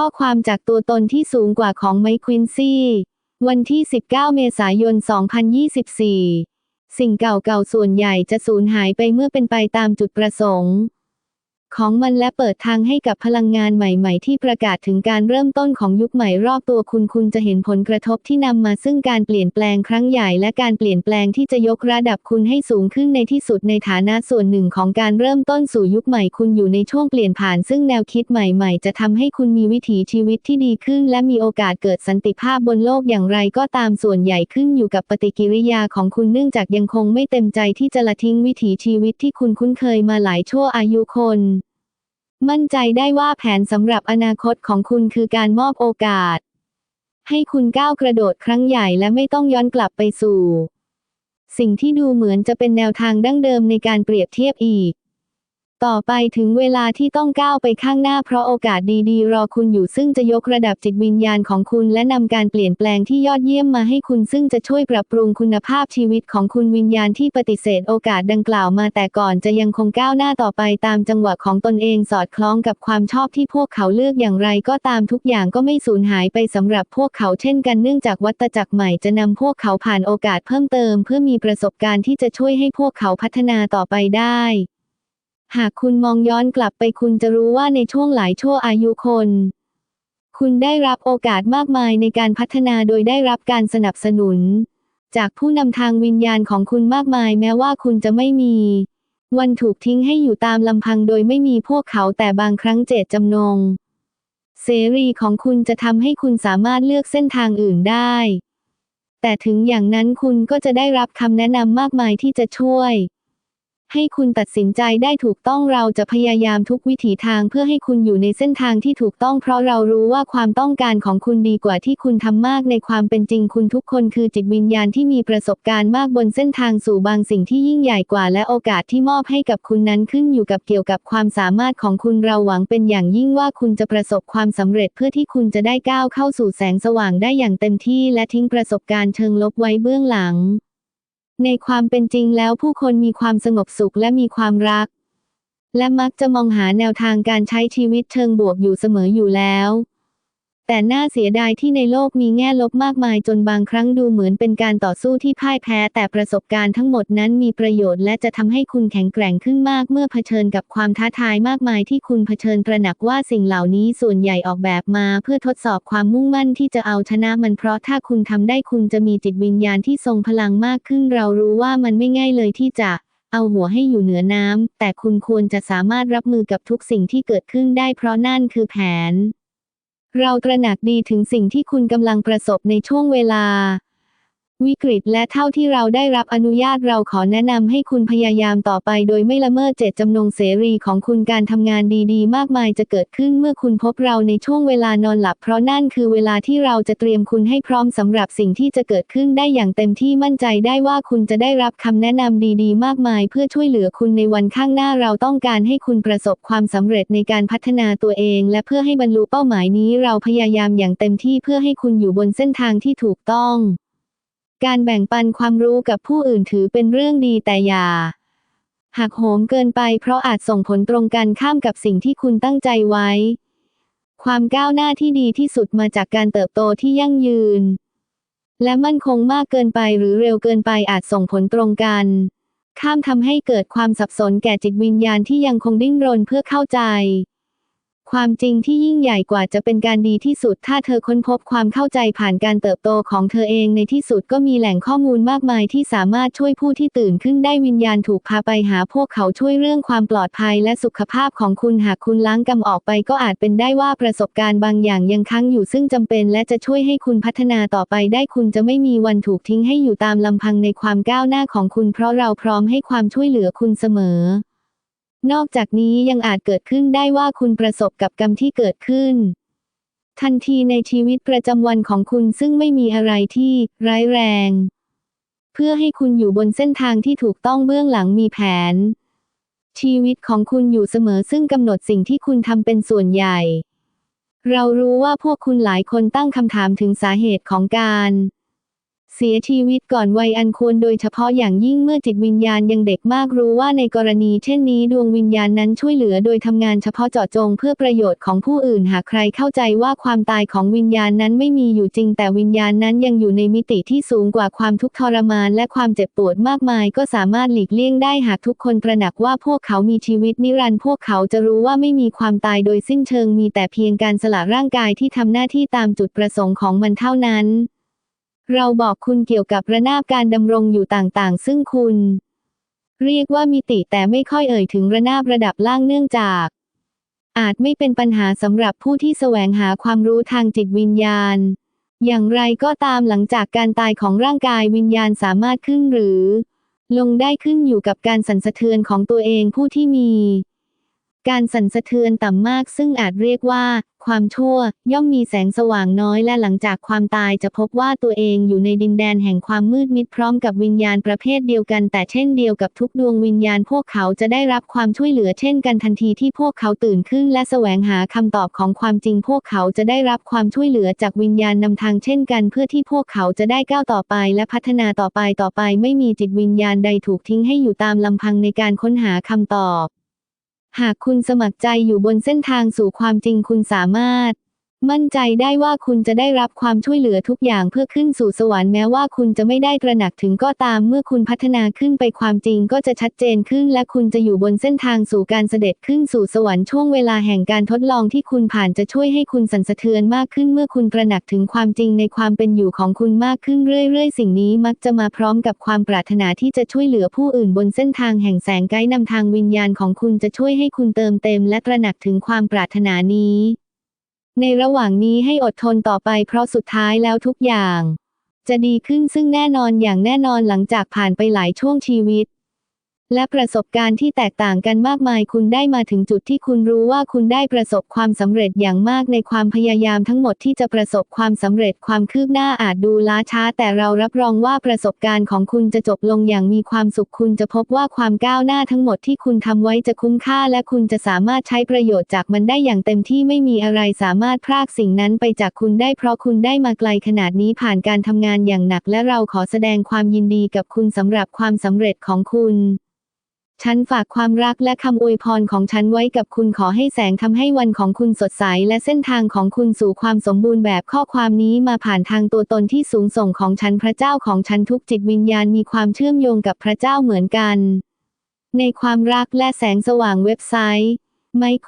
ข้อความจากตัวตนที่สูงกว่าของไมค์ควินซี่ วันที่ 19 เมษายน 2024 สิ่งเก่าๆ ส่วนใหญ่จะสูญหายไปเมื่อเป็นไปตามจุดประสงค์ ของมันและเปิดทางให้กับพลังงานใหม่ ๆ ที่ประกาศถึงการเริ่มต้นของยุคใหม่รอบตัวคุณคุณจะเห็นผลกระทบที่นำมาซึ่งการเปลี่ยนแปลงครั้งใหญ่และการเปลี่ยนแปลงที่จะยกระดับคุณให้สูงขึ้นในที่สุดในฐานะส่วนหนึ่งของการเริ่มต้นสู่ยุคใหม่คุณอยู่ในช่วงเปลี่ยนผ่านซึ่งแนวคิดใหม่ ๆ จะทำให้คุณมีวิถีชีวิตที่ดีขึ้น และมีโอกาสเกิดสันติภาพบนโลกอย่างไรก็ตามส่วนใหญ่ขึ้นอยู่กับปฏิกิริยาของคุณเนื่องจากยังคงไม่เต็มใจที่จะละทิ้งวิถีชีวิตที่คุณคุ้นเคยมาหลายชั่วอายุคน มั่นใจได้ว่าแผนสำหรับอนาคตของคุณคือการมอบโอกาส ให้คุณก้าวกระโดดครั้งใหญ่และไม่ต้องย้อนกลับไปสู่ สิ่งที่ดูเหมือนจะเป็นแนวทางดั้งเดิมในการเปรียบเทียบอีก ต่อไปถึงเวลาที่ต้องก้าวไปข้างหน้าเพราะโอกาสดีๆ รอคุณอยู่ซึ่งจะยกระดับจิตวิญญาณของคุณและนำการเปลี่ยนแปลงที่ยอดเยี่ยมมาให้คุณซึ่งจะช่วยปรับปรุงคุณภาพชีวิตของคุณวิญญาณที่ปฏิเสธโอกาสดังกล่าวมาแต่ก่อนจะยังคงก้าวหน้าต่อไปตามจังหวะของตนเองสอดคล้องกับความชอบที่พวกเขาเลือกอย่างไรก็ตามทุกอย่างก็ไม่สูญหายไปสำหรับพวกเขาเช่นกันเนื่องจากวัตจักรใหม่จะนำพวกเขาผ่านโอกาสเพิ่มเติม เพื่อมีประสบการณ์ที่จะช่วยให้พวกเขาพัฒนาต่อไปได้ หากคุณมองย้อนกลับไปคุณจะรู้ว่าในช่วงหลายชั่วอายุคน คุณได้รับโอกาสมากมายในการพัฒนาโดยได้รับการสนับสนุน จากผู้นำทางวิญญาณของคุณมากมายแม้ว่าคุณจะไม่มี วันถูกทิ้งให้อยู่ตามลำพังโดยไม่มีพวกเขาแต่บางครั้งเจตจำนง เสรีของคุณจะทำให้คุณสามารถเลือกเส้นทางอื่นได้ แต่ถึงอย่างนั้นคุณก็จะได้รับคำแนะนำมากมายที่จะช่วย ให้คุณตัดสินใจได้ถูกต้องเราจะพยายามทุกวิถีทางเพื่อให้คุณอยู่ในเส้นทางที่ถูกต้องเพราะเรารู้ว่าความต้องการของคุณดีกว่าที่คุณทำมากในความเป็นจริงคุณทุกคนคือจิตวิญญาณที่มีประสบการณ์มากบนเส้นทางสู่บางสิ่งที่ยิ่งใหญ่กว่าและโอกาสที่มอบให้กับคุณนั้นขึ้นอยู่กับเกี่ยวกับความสามารถของคุณเราหวังเป็นอย่างยิ่งว่าคุณจะประสบความสำเร็จเพื่อที่คุณจะได้ก้าวเข้าสู่แสงสว่างได้อย่างเต็มที่และทิ้งประสบการณ์เชิงลบไว้เบื้องหลัง ในความเป็นจริงแล้วผู้คนมีความสงบสุขและมีความรัก และมักจะมองหาแนวทางการใช้ชีวิตเชิงบวกอยู่เสมออยู่แล้ว แต่น่าเสียดายที่ในโลกมีแง่ลบมากมายจนบางครั้งดูเหมือนเป็นการต่อสู้ที่พ่ายแพ้ แต่ประสบการณ์ทั้งหมดนั้นมีประโยชน์และจะทำให้คุณแข็งแกร่งขึ้นมากเมื่อเผชิญกับความท้าทายมากมายที่คุณเผชิญตระหนักว่าสิ่งเหล่านี้ส่วนใหญ่ออกแบบมา เพื่อทดสอบความมุ่งมั่นที่จะเอาชนะมันเพราะถ้าคุณทำได้คุณจะมีจิตวิญญาณที่ทรงพลังมากขึ้น เรารู้ว่ามันไม่ง่ายเลยที่จะเอาหัวให้อยู่เหนือน้ำแต่คุณควรจะสามารถรับมือกับทุกสิ่งที่เกิดขึ้นได้เพราะนั่นคือแผน เราตระหนักดีถึงสิ่งที่คุณกำลังประสบในช่วงเวลา วิกฤตและเท่าที่เราได้รับอนุญาตเราขอแนะนำให้คุณพยายามต่อไปโดยไม่ละเมิดเจตจำนงเสรีของคุณการทำงานดีๆ มากมายจะเกิดขึ้นเมื่อคุณพบเราในช่วงเวลานอนหลับเพราะนั่นคือเวลาที่เราจะเตรียมคุณให้พร้อมสำหรับสิ่งที่จะเกิดขึ้นได้อย่างเต็มที่มั่นใจได้ว่าคุณจะได้รับคำแนะนำดีๆ มากมาย เพื่อช่วยเหลือคุณในวันข้างหน้าเราต้องการให้คุณประสบความสำเร็จในการพัฒนาตัวเอง และเพื่อให้บรรลุเป้าหมายนี้เราพยายามอย่างเต็มที่เพื่อให้คุณอยู่บนเส้นทางที่ถูกต้อง การแบ่งปันความรู้กับผู้อื่นถือเป็นเรื่องดีแต่อย่าหักโหมเกินไปเพราะอาจส่งผลตรงกันข้ามกับสิ่งที่คุณตั้งใจไว้ ความก้าวหน้าที่ดีที่สุดมาจากการเติบโตที่ยั่งยืน และมั่นคงมากเกินไปหรือเร็วเกินไปอาจส่งผลตรงกัน ข้ามทำให้เกิดความสับสนแก่จิตวิญญาณที่ยังคงดิ้นรนเพื่อเข้าใจ ความจริงที่ยิ่งใหญ่กว่าจะเป็นการดีที่สุด ถ้าเธอค้นพบความเข้าใจผ่านการเติบโตของเธอเองในที่สุดก็มีแหล่งข้อมูลมากมายที่สามารถช่วยผู้ที่ตื่นขึ้นได้วิญญาณถูกพาไปหาพวกเขาช่วยเรื่องความปลอดภัยและสุขภาพของคุณหากคุณล้างกำออกไป ก็อาจเป็นได้ว่าประสบการณ์บางอย่างยังค้างอยู่ซึ่งจำเป็น และจะช่วยให้คุณพัฒนาต่อไปได้คุณจะไม่มีวันถูกทิ้งให้อยู่ตามลำพังในความก้าวหน้าของคุณ เพราะเราพร้อมให้ความช่วยเหลือคุณเสมอ นอกจากนี้ยังอาจเกิดขึ้นได้ว่าคุณประสบกับกรรมที่เกิดขึ้น ทันทีในชีวิตประจำวันของคุณซึ่งไม่มีอะไรที่ร้ายแรง เพื่อให้คุณอยู่บนเส้นทางที่ถูกต้องเบื้องหลังมีแผน ชีวิตของคุณอยู่เสมอซึ่งกำหนดสิ่งที่คุณทำเป็นส่วนใหญ่ เรารู้ว่าพวกคุณหลายคนตั้งคำถามถึงสาเหตุของการ เสียชีวิตก่อนวัยอันควรโดยเฉพาะอย่างยิ่งเมื่อจิตวิญญาณยังเด็กมากรู้ว่าในกรณีเช่นนี้ดวงวิญญาณนั้นช่วยเหลือโดยทำงานเฉพาะเจาะจงเพื่อประโยชน์ของผู้อื่นหากใครเข้าใจว่าความตายของวิญญาณนั้นไม่มีอยู่จริง แต่วิญญาณนั้นยังอยู่ในมิติที่สูงกว่าความทุกข์ทรมานและความเจ็บปวดมากมาย ก็สามารถหลีกเลี่ยงได้หากทุกคนตระหนักว่าพวกเขามีชีวิตนิรันดร์พวกเขาจะรู้ว่าไม่มีความตายโดยสิ้นเชิงมีแต่เพียงการสละร่างกายที่ทำหน้าที่ตามจุดประสงค์ของมันเท่านั้น เราบอกคุณเกี่ยวกับระนาบการดำรงอยู่ต่างๆ ซึ่งคุณ เรียกว่ามิติแต่ไม่ค่อยเอ่ยถึงระนาบระดับล่างเนื่องจาก อาจไม่เป็นปัญหาสำหรับผู้ที่แสวงหาความรู้ทางจิตวิญญาณ อย่างไรก็ตามหลังจากการตายของร่างกายวิญญาณสามารถขึ้นหรือ ลงได้ขึ้นอยู่กับการสั่นสะเทือนของตัวเองผู้ที่มี การสั่นสะเทือนต่ำมากซึ่งอาจเรียกว่า ความชั่ว ย่อมมีแสงสว่างน้อยและหลังจากความตายจะพบว่าตัวเองอยู่ในดินแดนแห่งความมืดมิดพร้อมกับวิญญาณประเภทเดียวกัน แต่เช่นเดียวกับทุกดวงวิญญาณพวกเขาจะได้รับความช่วยเหลือเช่นกันทันทีที่พวกเขาตื่นขึ้นและแสวงหาคำตอบของความจริง พวกเขาจะได้รับความช่วยเหลือจากวิญญาณนำทางเช่นกัน เพื่อที่พวกเขาจะได้ก้าวต่อไป และพัฒนาต่อไปต่อไป ไม่มีจิตวิญญาณใดถูกทิ้งให้อยู่ตามลำพังในการค้นหาคำตอบ หากคุณสมัครใจอยู่บนเส้นทางสู่ความจริงคุณสามารถ มั่นใจได้ว่าคุณจะได้รับความช่วยเหลือทุกอย่างเพื่อขึ้นสู่สวรรค์แม้ว่าคุณจะไม่ได้ตระหนักถึงก็ตามเมื่อคุณพัฒนาขึ้นไปความจริงก็จะชัดเจนขึ้น และคุณจะอยู่บนเส้นทางสู่การเสด็จขึ้นสู่สวรรค์ช่วงเวลาแห่งการทดลองที่คุณผ่านจะช่วยให้คุณสั่นสะเทือนมากขึ้น เมื่อคุณตระหนักถึงความจริงในความเป็นอยู่ของคุณมากขึ้นเรื่อยๆ สิ่งนี้มักจะมาพร้อมกับความปรารถนาที่จะช่วยเหลือผู้อื่นบนเส้นทางแห่งแสงไกด์นำทางวิญญาณของคุณจะช่วยให้คุณเติมเต็ม และตระหนักถึงความปรารถนานี้ ในระหว่างนี้ให้อดทนต่อไปเพราะสุดท้ายแล้วทุกอย่าง จะดีขึ้นซึ่งแน่นอนอย่างแน่นอนหลังจากผ่านไปหลายช่วงชีวิต และประสบการณ์ที่แตกต่างกันมากมายคุณได้มาถึงจุดที่คุณรู้ว่าคุณได้ประสบความสำเร็จอย่างมากในความพยายามทั้งหมดที่จะประสบความสำเร็จความคืบหน้าอาจดูล้าช้า แต่เรารับรองว่าประสบการณ์ของคุณจะจบลงอย่างมีความสุขคุณจะพบว่าความก้าวหน้าทั้งหมดที่คุณทำไว้จะคุ้มค่า และคุณจะสามารถใช้ประโยชน์จากมันได้อย่างเต็มที่ไม่มีอะไรสามารถพรากสิ่งนั้นไปจากคุณได้เพราะคุณได้มาไกลขนาดนี้ผ่านการทำงานอย่างหนัก และเราขอแสดงความยินดีกับคุณสำหรับความสำเร็จของคุณ ฉันฝากความรักและคำอวยพรของฉันไว้กับคุณขอให้แสงทำให้วันของคุณสดใส และเส้นทางของคุณสู่ความสมบูรณ์แบบข้อความนี้มาผ่านทางตัวตนที่สูงส่งของฉันพระเจ้าของฉันทุกจิตวิญญาณมีความเชื่อมโยงกับพระเจ้าเหมือนกัน ในความรักและแสงสว่างเว็บไซต์ ไมค์